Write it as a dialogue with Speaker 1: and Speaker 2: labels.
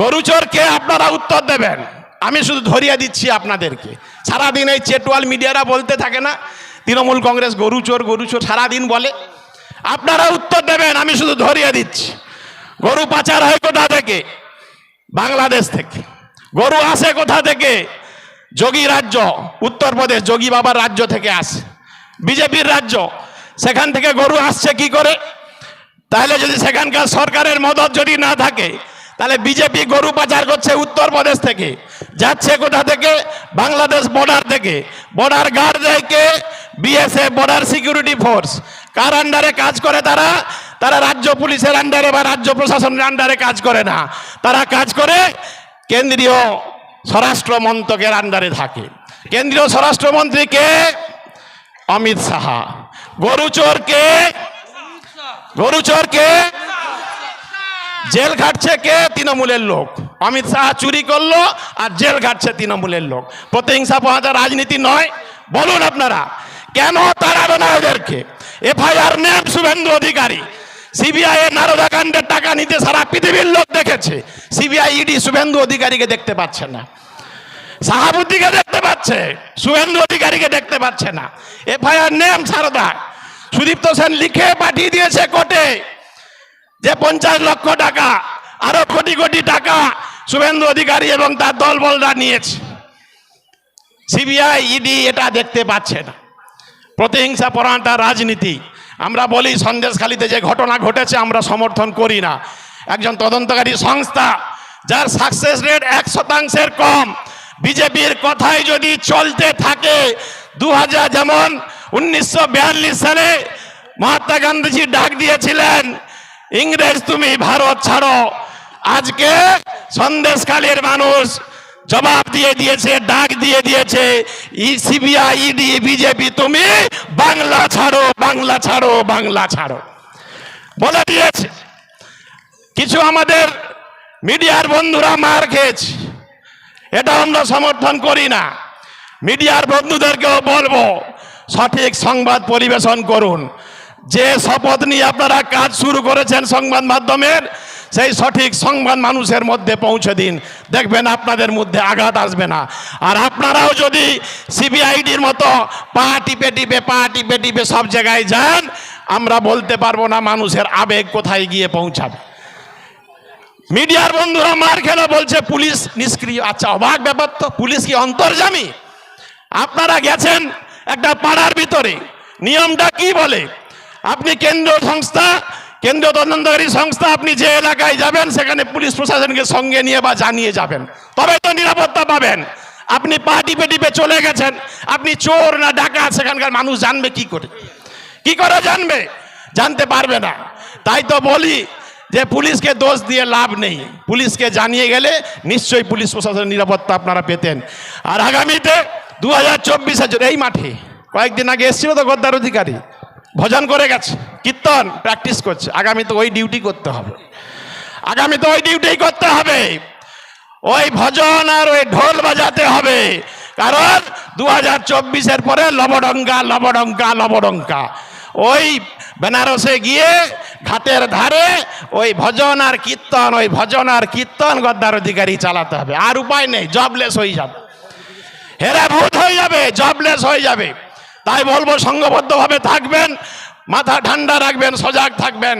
Speaker 1: গরুচোরকে আপনারা উত্তর দেবেন। আমি শুধু ধরিয়ে দিচ্ছি আপনাদেরকে। সারাদিন এই চেটওয়াল মিডিয়ারা বলতে থাকে না, তৃণমূল কংগ্রেস গরুচোর গরুচোর সারাদিন বলে। আপনারা উত্তর দেবেন, আমি শুধু ধরিয়ে দিচ্ছি। গরু পাচার হয় কোথা থেকে? বাংলাদেশ থেকে। গরু আসে কোথা থেকে? যোগী রাজ্য, উত্তরপ্রদেশ, যোগী বাবার রাজ্য থেকে আসে। বিজেপির রাজ্য, সেখান থেকে গরু আসছে কি করে? তাহলে যদি সেখানকার সরকারের মদত যদি না থাকে তাহলে বিজেপি গরু পাচার করছে উত্তরপ্রদেশ থেকে, যাচ্ছে কোথা থেকে? বাংলাদেশ বর্ডার থেকে। বর্ডার গার্ড থেকে বিএসএফ বর্ডার সিকিউরিটি ফোর্স কার আন্ডারে কাজ করে তারা? তারা রাজ্য পুলিশের আন্ডারে বা রাজ্য প্রশাসনের আন্ডারে কাজ করে না। তারা কাজ করে কেন্দ্রীয় স্বরাষ্ট্র মন্ত্রকের আন্ডারে থাকে। কেন্দ্রীয় স্বরাষ্ট্রমন্ত্রী কে? অমিত সাহা গরুচোর কে? গরুচোর কে? জেল খাটছে কে? তৃণমূলের লোক। অমিত শাহ চুরি করল আর জেল ঘাটছে তৃণমূলের লোক। প্রতিহিংসা পাওয়া রাজনীতি নয়। বলুন আপনারা, কেন তাড়াবে না ওদেরকে? এফআইআর নেন শুভেন্দু অধিকারী, সিবিআই এর নারদা কাণ্ডের টাকা নিতে সারা পৃথিবীর লোক দেখেছে। সিবিআই ইডি শুভেন্দু অধিকারীকে দেখতে পাচ্ছে না। সাহাবুদ্দিকে দেখতে পাচ্ছে, শুভেন্দু অধিকারীকে দেখতে পাচ্ছে না। FIR name Saradha. Sudipta Sen লিখে পাঠিয়ে দিয়েছে কোর্টে। যে পঞ্চাশ লক্ষ টাকা, আরও কোটি কোটি টাকা শুভেন্দু অধিকারী এবং তার দলবলরা নিয়েছে। সিবিআই, ইডি এটা দেখতে পাচ্ছে না। প্রতিহিংসা পরায়ণটা রাজনীতি। আমরা বলি সন্দেশখালিতে যে ঘটনা ঘটেছে আমরা সমর্থন করি না। একজন তদন্তকারী সংস্থা, যার সাকসেস রেট এক শতাংশের কম, বিজেপির কথাই যদি চলতে থাকে দু হাজার যেমন উনিশশো বিয়াল্লিশ সালে মহাত্মা গান্ধীজি ডাক দিয়েছিলেন ইংরেজ তুমি, ভারত ছাড়ো। আজকে সন্দেশকালের মানুষ জবাব দিয়ে দিয়েছে, ডাক দিয়ে দিয়েছে সিবিআই ইডি বিজেপি, তুমি বাংলা ছাড়ো বাংলা ছাড়ো বাংলা ছাড়ো। বলে দিয়েছে। কিছু আমাদের মিডিয়ার বন্ধুরা মার খেয়েছে। এটা আমরা সমর্থন করি না। মিডিয়ার বন্ধুদেরকেও বলব, সঠিক সংবাদ পরিবেশন করুন। যে শপথ নিয়ে আপনারা কাজ শুরু করেছেন সংবাদ মাধ্যমের, সেই সঠিক সংবাদ মানুষের মধ্যে পৌঁছে দিন। দেখবেন আপনাদের মধ্যে আঘাত আসবে না। আর আপনারাও যদি সিবিআইডির মতো পা টিপে টিপে, পা টিপে টিপে সব জায়গায় যান, আমরা বলতে পারব না মানুষের আবেগ কোথায় গিয়ে পৌঁছাবে। মিডিয়ার বন্ধুরা মার খেলে বলছে, পুলিশ নিষ্ক্রিয়। আচ্ছা অবাক ব্যাপার তো, পুলিশ কি অন্তর্জামী? আপনারা গেছেন একটা পাড়ার ভিতরে। নিয়মটা কি বলে? আপনি কেন্দ্রীয় সংস্থা, কেন্দ্রীয় তদন্তকারী সংস্থা, আপনি যে এলাকায় যাবেন, সেখানে পুলিশ প্রশাসনকে সঙ্গে নিয়ে বা জানিয়ে যাবেন। তবে তো নিরাপত্তা পাবেন। আপনি পা টিপে টিপে চলে গেছেন। আপনি চোর না ডাকাত, সেখানকার মানুষ জানবে কি করে। কি করে জানবে? জানতে পারবে না। তাই তো বলি যে পুলিশকে দোষ দিয়ে লাভ নেই। পুলিশকে জানিয়ে গেলে নিশ্চয়ই পুলিশ প্রশাসনের নিরাপত্তা আপনারা পেতেন। আর আগামীতে দু হাজার এই মাঠে কয়েকদিন আগে এসেছিল তো গদ্দার অধিকারী। ভজন করে গেছে, কীর্তন প্র্যাকটিস করছে। আগামী তো ওই ডিউটি করতে হবে। আগামী তো ওই ডিউটি করতে হবে। ওই ভজন আর ওই ঢোল বাজাতে হবে। কারণ দু হাজার চব্বিশের পরে লবডঙ্কা লবডঙ্কা লবডঙ্কা। ওই বেনারসে গিয়ে ঘাটের ধারে ওই ভজন আর কীর্তন, ওই ভজন আর কীর্তন গদ্দার অধিকারী চালাতে হবে। আর উপায় নেই জবলেস হয়ে যাবে। হেরা ভূত হয়ে যাবে জবলেস হয়ে যাবে। তাই বলব সংঘবদ্ধভাবে থাকবেন মাথা ঠান্ডা রাখবেন সজাগ থাকবেন।